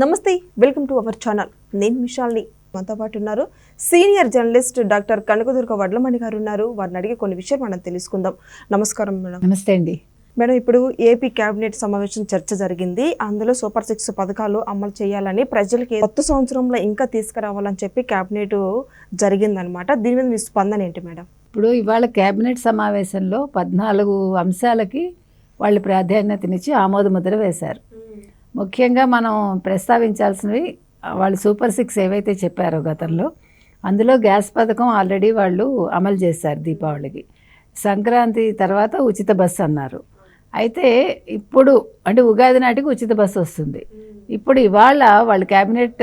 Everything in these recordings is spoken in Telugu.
నమస్తే వెల్కమ్ టు అవర్ ఛానల్. నేను విశాల్ని మనతో పాటు ఉన్నారు senior journalist doctor Kanakadurga Vadlamani garu ఉన్నారు. వారిని అడిగి కొన్ని విషయాలు మనం తెలుసుకుందాం. నమస్కారం మేడం. నమస్తే అండి. మేడం ఇప్పుడు ఏపీ కేబినెట్ సమావేశం చర్చ జరిగింది. అందులో సూపర్ సిక్స్ పథకాలు అమలు చేయాలని ప్రజలకి కొత్త సంవత్సరంలో ఇంకా తీసుకురావాలని చెప్పి కేబినెట్ జరిగిందనమాట దీని మీద మీ స్పందన ఏంటి మేడం? ఇప్పుడు ఇవాళ కేబినెట్ సమావేశంలో పద్నాలుగు అంశాలకి వాళ్ళు ప్రాధాన్యతనిచ్చి ఆమోదముద్ర వేశారు. ముఖ్యంగా మనం ప్రస్తావించాల్సినవి వాళ్ళు సూపర్ సిక్స్ ఏవైతే చెప్పారో గతంలో అందులో గ్యాస్ పథకం ఆల్రెడీ వాళ్ళు అమలు చేశారు దీపావళికి. సంక్రాంతి తర్వాత ఉచిత బస్సు అన్నారు. అయితే ఇప్పుడు అంటే ఉగాది నాటికి ఉచిత బస్సు వస్తుంది. ఇప్పుడు ఇవాళ వాళ్ళు కేబినెట్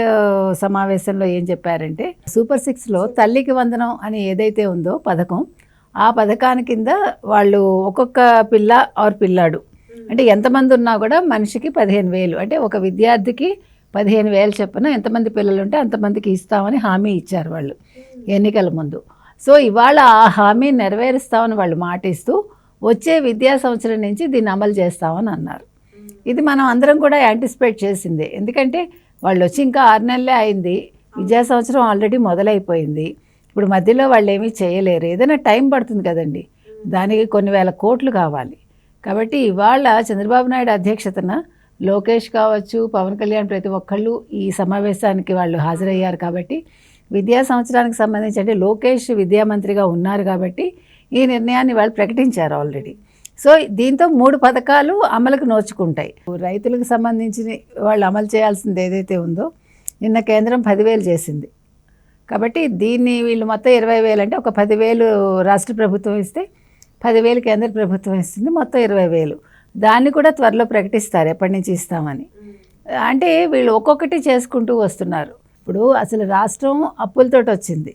సమావేశంలో ఏం చెప్పారంటే సూపర్ సిక్స్లో తల్లికి వందనం అని ఏదైతే ఉందో పథకం ఆ పథకాని కింద వాళ్ళు ఒక్కొక్క పిల్ల ఆర్ పిల్లాడు అంటే ఎంతమంది ఉన్నా కూడా మనిషికి పదిహేను వేలు. అంటే ఒక విద్యార్థికి పదిహేను వేలు చొప్పున ఎంతమంది పిల్లలు ఉంటే అంతమందికి ఇస్తామని హామీ ఇచ్చారు వాళ్ళు ఎన్నికల ముందు. సో ఇవాళ ఆ హామీ నెరవేరుస్తామని వాళ్ళు మాటిస్తూ వచ్చే విద్యా సంవత్సరం నుంచి దీన్ని అమలు చేస్తామని అన్నారు. ఇది మనం అందరం కూడా యాంటిసిపేట్ చేసిందే. ఎందుకంటే వాళ్ళు వచ్చి ఇంకా ఆరు నెలలే అయింది. విద్యా సంవత్సరం ఆల్రెడీ మొదలైపోయింది. ఇప్పుడు మధ్యలో వాళ్ళు ఏమీ చేయలేరు. ఏదైనా టైం పడుతుంది కదండి. దానికి కొన్ని వేల కోట్లు కావాలి. కాబట్టి ఇవాళ చంద్రబాబు నాయుడు అధ్యక్షతన లోకేష్ కావచ్చు పవన్ కళ్యాణ్ ప్రతి ఒక్కళ్ళు ఈ సమావేశానికి వాళ్ళు హాజరయ్యారు కాబట్టి విద్యా సంవత్సరానికి సంబంధించి అంటే లోకేష్ విద్యామంత్రిగా ఉన్నారు కాబట్టి ఈ నిర్ణయాన్ని వాళ్ళు ప్రకటించారు ఆల్రెడీ సో దీంతో మూడు పథకాలు అమలుకు నోచుకుంటాయి. రైతులకు సంబంధించి వాళ్ళు అమలు చేయాల్సింది ఏదైతే ఉందో నిన్న కేంద్రం పదివేలు చేసింది. కాబట్టి దీన్ని వీళ్ళు మొత్తం ఇరవై వేలు అంటే ఒక పదివేలు రాష్ట్ర ప్రభుత్వం ఇస్తే పదివేలు కేంద్ర ప్రభుత్వం ఇస్తుంది మొత్తం ఇరవై వేలు. దాన్ని కూడా త్వరలో ప్రకటిస్తారు ఎప్పటి నుంచి ఇస్తామని. అంటే వీళ్ళు ఒక్కొక్కటి చేసుకుంటూ వస్తున్నారు. ఇప్పుడు అసలు రాష్ట్రం అప్పులతోటి వచ్చింది.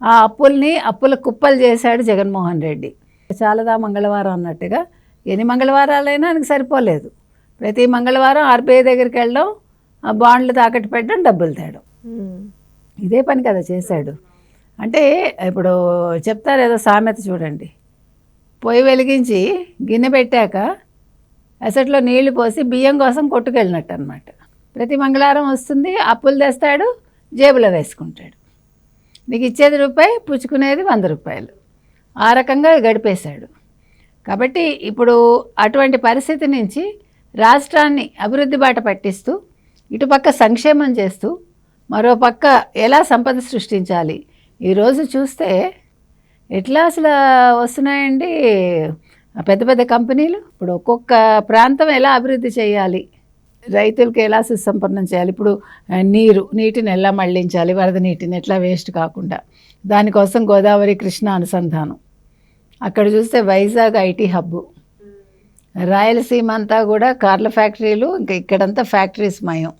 ఆ అప్పుల్ని అప్పుల కుప్పలు చేశాడు జగన్మోహన్ రెడ్డి. చాలదా మంగళవారం అన్నట్టుగా ఎన్ని మంగళవారాలైనా ఆయనకు సరిపోలేదు. ప్రతి మంగళవారం ఆర్బీఐ దగ్గరికి వెళ్ళడం ఆ బాండ్లు తాకట్టు పెట్టడం డబ్బులు తేడం ఇదే పని కదా చేశాడు. అంటే ఇప్పుడు చెప్తారు ఏదో సామెత చూడండి. పొయ్యి వెలిగించి గిన్నె పెట్టాక అసట్లో నీళ్ళు పోసి బియ్యం కోసం కొట్టుకెళ్ళినట్టు అనమాట ప్రతి మంగళవారం వస్తుంది అప్పులు తెస్తాడు జేబులో వేసుకుంటాడు. నీకు ఇచ్చేది రూపాయి పుచ్చుకునేది వంద రూపాయలు. ఆ రకంగా గడిపేశాడు. కాబట్టి ఇప్పుడు అటువంటి పరిస్థితి నుంచి రాష్ట్రాన్ని అభివృద్ధి బాట పట్టిస్తూ ఇటుపక్క సంక్షేమం చేస్తూ మరో పక్క ఎలా సంపద సృష్టించాలి? ఈరోజు చూస్తే ఎట్లా అసలు వస్తున్నాయండి? పెద్ద పెద్ద కంపెనీలు? ఇప్పుడు ఒక్కొక్క ప్రాంతం ఎలా అభివృద్ధి చేయాలి? రైతులకు ఎలా సుసంపన్నం చేయాలి? ఇప్పుడు నీరు నీటిని ఎలా మళ్ళించాలి వరద నీటిని ఎట్లా వేస్ట్ కాకుండా? దానికోసం గోదావరి కృష్ణ అనుసంధానం. అక్కడ చూస్తే వైజాగ్ ఐటీ హబ్బు. రాయలసీమ అంతా కూడా కార్ల ఫ్యాక్టరీలు ఇంకా ఇక్కడంతా ఫ్యాక్టరీస్ మయం.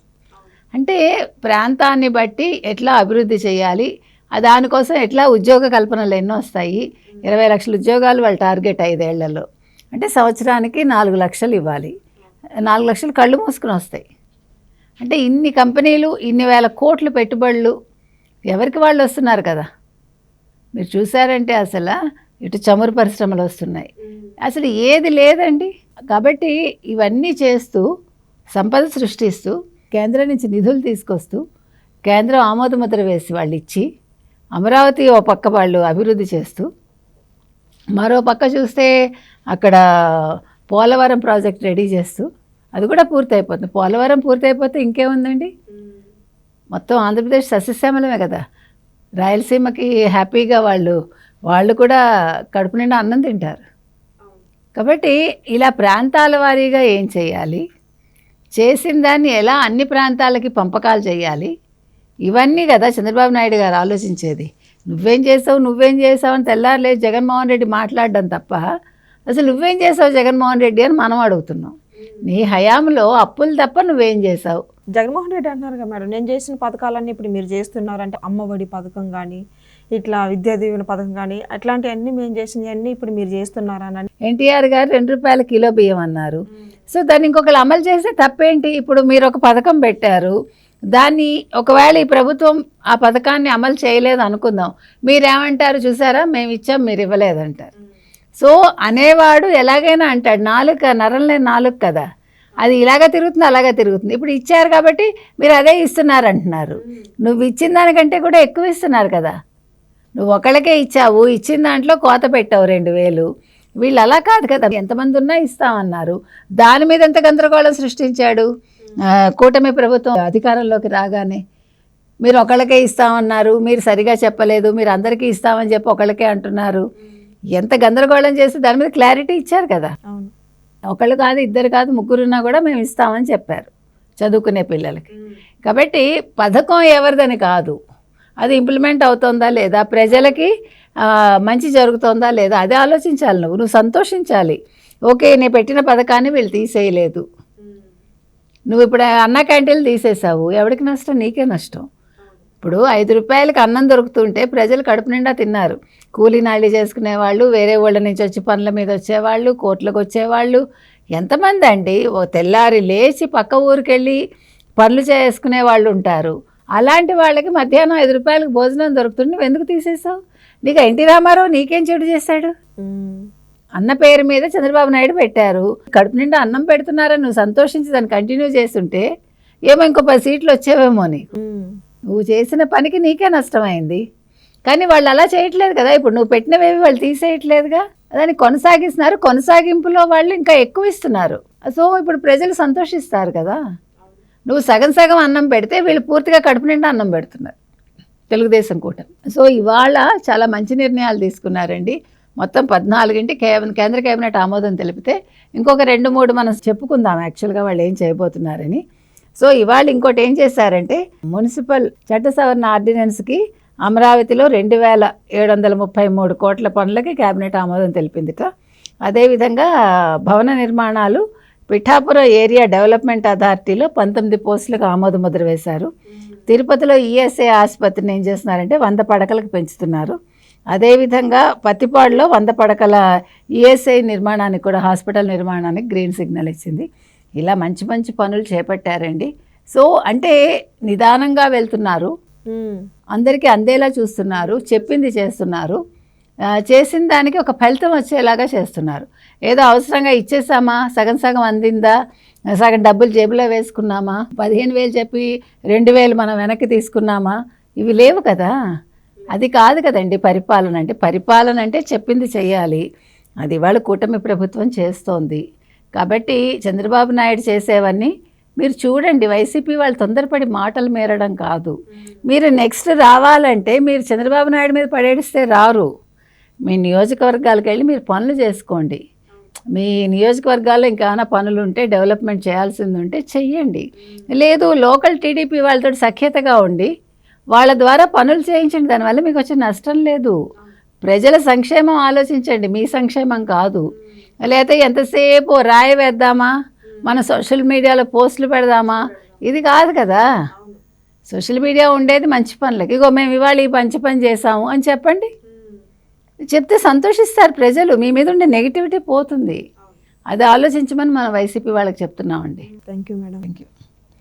అంటే ప్రాంతాన్ని బట్టి ఎట్లా అభివృద్ధి చేయాలి? దానికోసం ఎట్లా ఉద్యోగ కల్పనలు ఎన్నో వస్తాయి? ఇరవై లక్షల ఉద్యోగాలు వాళ్ళ టార్గెట్ ఐదేళ్ళలో. అంటే సంవత్సరానికి నాలుగు లక్షలు ఇవ్వాలి. నాలుగు లక్షలు కళ్ళు మూసుకుని వస్తాయి. అంటే ఇన్ని కంపెనీలు ఇన్ని వేల కోట్లు పెట్టుబడులు ఎవరికి వాళ్ళు వస్తున్నారు కదా? మీరు చూసారంటే అసలు ఇటు చమురు పరిశ్రమలు వస్తున్నాయి. అసలు ఏది లేదండి. కాబట్టి ఇవన్నీ చేస్తూ సంపద సృష్టిస్తూ కేంద్రం నుంచి నిధులు తీసుకొస్తూ కేంద్రం ఆమోదముద్ర వేసి వాళ్ళు ఇచ్చి అమరావతి ఓ పక్క వాళ్ళు అభివృద్ధి చేస్తూ మరో పక్క చూస్తే అక్కడ పోలవరం ప్రాజెక్ట్ రెడీ చేస్తూ అది కూడా పూర్తయిపోతుంది. పోలవరం పూర్తయిపోతే ఇంకేముందండి? మొత్తం ఆంధ్రప్రదేశ్ సస్యశ్యామలమే కదా. రాయలసీమకి హ్యాపీగా వాళ్ళు వాళ్ళు కూడా కడుపు నిండా అన్నం తింటారు. కాబట్టి ఇలా ప్రాంతాల వారీగా ఏం చేయాలి? చేసిన దాన్ని ఎలా అన్ని ప్రాంతాలకి పంపకాలు చేయాలి? ఇవన్నీ కదా చంద్రబాబు నాయుడు గారు ఆలోచించేది. నువ్వేం చేసావు నువ్వేం చేసావు అని తెల్లారలేదు జగన్మోహన్ రెడ్డి మాట్లాడడం తప్ప అసలు నువ్వేం చేసావు జగన్మోహన్ రెడ్డి అని మనం అడుగుతున్నాం. నీ హయాంలో అప్పులు తప్ప నువ్వేం చేసావు? జగన్మోహన్ రెడ్డి అంటున్నారు కదా మేడం నేను చేసిన పథకాలన్నీ ఇప్పుడు మీరు చేస్తున్నారంటే అమ్మఒడి పథకం కానీ ఇట్లా విద్యా దీవెన పథకం కానీ అట్లాంటివన్నీ మేము చేసినవన్నీ ఇప్పుడు మీరు చేస్తున్నారని ఎన్టీఆర్ గారు రెండు రూపాయల కిలో బియ్యం అన్నారు. సో దాన్ని ఇంకొకరు అమలు చేస్తే తప్పేంటి? ఇప్పుడు మీరు ఒక పథకం పెట్టారు. దాన్ని ఒకవేళ ఈ ప్రభుత్వం ఆ పథకాన్ని అమలు చేయలేదు అనుకుందాం. మీరేమంటారు చూసారా? మేము ఇచ్చాం మీరు ఇవ్వలేదంటారు. సో అనేవాడు ఎలాగైనా అంటాడు నాలుక నరం లేని నాలుగు కదా. అది ఇలాగా తిరుగుతుంది అలాగా తిరుగుతుంది. ఇప్పుడు ఇచ్చారు కాబట్టి మీరు అదే ఇస్తున్నారు అంటున్నారు నువ్వు ఇచ్చిన దానికంటే కూడా ఎక్కువ ఇస్తున్నారు కదా. నువ్వు ఒకళ్ళకే ఇచ్చావు ఇచ్చిన దాంట్లో కోత పెట్టావు రెండు వేలు. వీళ్ళు అలా కాదు కదా. ఎంతమంది ఉన్నా ఇస్తామన్నారు. దాని మీద ఎంత గందరగోళం సృష్టించాడు? కూటమి ప్రభుత్వం అధికారంలోకి రాగానే మీరు ఒకళ్ళకే ఇస్తామన్నారు మీరు సరిగా చెప్పలేదు మీరు అందరికీ ఇస్తామని చెప్పి ఒకళ్ళకే అంటున్నారు. ఎంత గందరగోళం చేసి దాని మీద క్లారిటీ ఇచ్చారు కదా. ఒకళ్ళు కాదు ఇద్దరు కాదు ముగ్గురున్నా కూడా మేము ఇస్తామని చెప్పారు చదువుకునే పిల్లలకి. కాబట్టి పథకం ఎవరిదని కాదు. అది ఇంప్లిమెంట్ అవుతుందా లేదా ప్రజలకి మంచి జరుగుతుందా లేదా అది ఆలోచించాలి నువ్వు. నువ్వు సంతోషించాలి. ఓకే నేను పెట్టిన పథకాన్ని వీళ్ళు తీసేయలేదు. నువ్వు ఇప్పుడు అన్న క్యాంటీన్లు తీసేసావు. ఎవరికి నష్టం? నీకే నష్టం. ఇప్పుడు ఐదు రూపాయలకి అన్నం దొరుకుతుంటే ప్రజలు కడుపు నిండా తిన్నారు. కూలీ నాళీ చేసుకునే వాళ్ళు వేరే వాళ్ళ నుంచి వచ్చి పనుల మీద వచ్చేవాళ్ళు కోట్లకు వచ్చేవాళ్ళు. ఎంతమంది అండి? ఓ తెల్లారి లేచి పక్క ఊరికి వెళ్ళి పనులు చేసుకునే వాళ్ళు ఉంటారు. అలాంటి వాళ్ళకి మధ్యాహ్నం ఐదు రూపాయలకు భోజనం దొరుకుతుంది. నువ్వు ఎందుకు తీసేసావు? నీకు ఎన్టీ రామారావు నీకేం చెడు చేశాడు? అన్న పేరు మీద చంద్రబాబు నాయుడు పెట్టారు. కడుపు నిండా అన్నం పెడుతున్నారని నువ్వు సంతోషించి దాన్ని కంటిన్యూ చేస్తుంటే ఏమో ఇంకో పది సీట్లు వచ్చేవేమో నీకు. నువ్వు చేసిన పనికి నీకే నష్టమైంది. కానీ వాళ్ళు అలా చేయట్లేదు కదా. ఇప్పుడు నువ్వు పెట్టినవేవి వాళ్ళు తీసేయట్లేదుగా. దాన్ని కొనసాగిస్తున్నారు. కొనసాగింపులో వాళ్ళు ఇంకా ఎక్కువ ఇస్తున్నారు. సో ఇప్పుడు ప్రజలు సంతోషిస్తారు కదా. నువ్వు సగం సగం అన్నం పెడితే వీళ్ళు పూర్తిగా కడుపు నిండా అన్నం పెడుతున్నారు. తెలుగుదేశం కూటమి. సో ఇవాళ చాలా మంచి నిర్ణయాలు తీసుకున్నారండి. మొత్తం పద్నాలుగింటి కేబిన కేంద్ర కేబినెట్ ఆమోదం తెలిపితే ఇంకొక రెండు మూడు మనం చెప్పుకుందాం యాక్చువల్గా వాళ్ళు ఏం చేయబోతున్నారని. సో ఇవాళ ఇంకోటి ఏం చేశారంటే మున్సిపల్ చట్ట సవరణ ఆర్డినెన్స్కి అమరావతిలో రెండు వేల ఏడు వందల ముప్పై మూడు కోట్ల పనులకి కేబినెట్ ఆమోదం తెలిపిందిట. అదేవిధంగా భవన నిర్మాణాలు పిఠాపురం ఏరియా డెవలప్మెంట్ అథారిటీలో పంతొమ్మిది పోస్టులకు ఆమోద ముద్ర వేశారు. తిరుపతిలో ఈఎస్ఐ ఆసుపత్రిని ఏం చేస్తున్నారంటే వంద పడకలకు పెంచుతున్నారు. అదేవిధంగా పత్తిపాడులో వంద పడకల ఈఎస్ఐ నిర్మాణానికి కూడా హాస్పిటల్ నిర్మాణానికి గ్రీన్ సిగ్నల్ ఇచ్చింది. ఇలా మంచి మంచి పనులు చేపట్టారండి. సో అంటే నిదానంగా వెళ్తున్నారు. అందరికీ అందేలా చూస్తున్నారు చెప్పింది చేస్తున్నారు. చేసిన దానికి ఒక ఫలితం వచ్చేలాగా చేస్తున్నారు. ఏదో అవసరంగా ఇచ్చేసామా? సగం సగం అందిందా? సగం డబ్బులు జేబులో వేసుకున్నామా? పదిహేను వేలు చెప్పి రెండు వేలు మనం వెనక్కి తీసుకున్నామా? ఇవి లేవు కదా. అది కాదు కదండి పరిపాలన. అంటే పరిపాలన అంటే చెప్పింది చేయాలి అది ఇవాళ కూటమి ప్రభుత్వం చేస్తోంది. కాబట్టి చంద్రబాబు నాయుడు చేసేవన్నీ మీరు చూడండి. వైసీపీ వాళ్ళు తొందరపడి మాటలు మేరడం కాదు. మీరు నెక్స్ట్ రావాలంటే మీరు చంద్రబాబు నాయుడు మీద పడేడిస్తే రారు. మీ నియోజకవర్గాలకు వెళ్ళి మీరు పనులు చేసుకోండి. మీ నియోజకవర్గాల్లో ఇంకేమైనా పనులు ఉంటే డెవలప్మెంట్ చేయాల్సింది ఉంటే చెయ్యండి. లేదు లోకల్ టీడీపీ వాళ్ళతో సఖ్యతగా ఉండి వాళ్ళ ద్వారా పనులు చేయించండి. దానివల్ల మీకు వచ్చే నష్టం లేదు. ప్రజల సంక్షేమం ఆలోచించండి. మీ సంక్షేమం కాదు. లేకపోతే ఎంతసేపు రాయి వేద్దామా? మన సోషల్ మీడియాలో పోస్టులు పెడదామా? ఇది కాదు కదా. సోషల్ మీడియా ఉండేది మంచి పనులకి. ఇగో మేము ఇవాళ ఈ మంచి పని చేసాము అని చెప్పండి. చెప్తే సంతోషిస్తారు ప్రజలు. మీ మీద ఉండే నెగిటివిటీ పోతుంది. అది ఆలోచించమని మనం వైసీపీ వాళ్ళకి చెప్తున్నామండి. Thank you madam thank you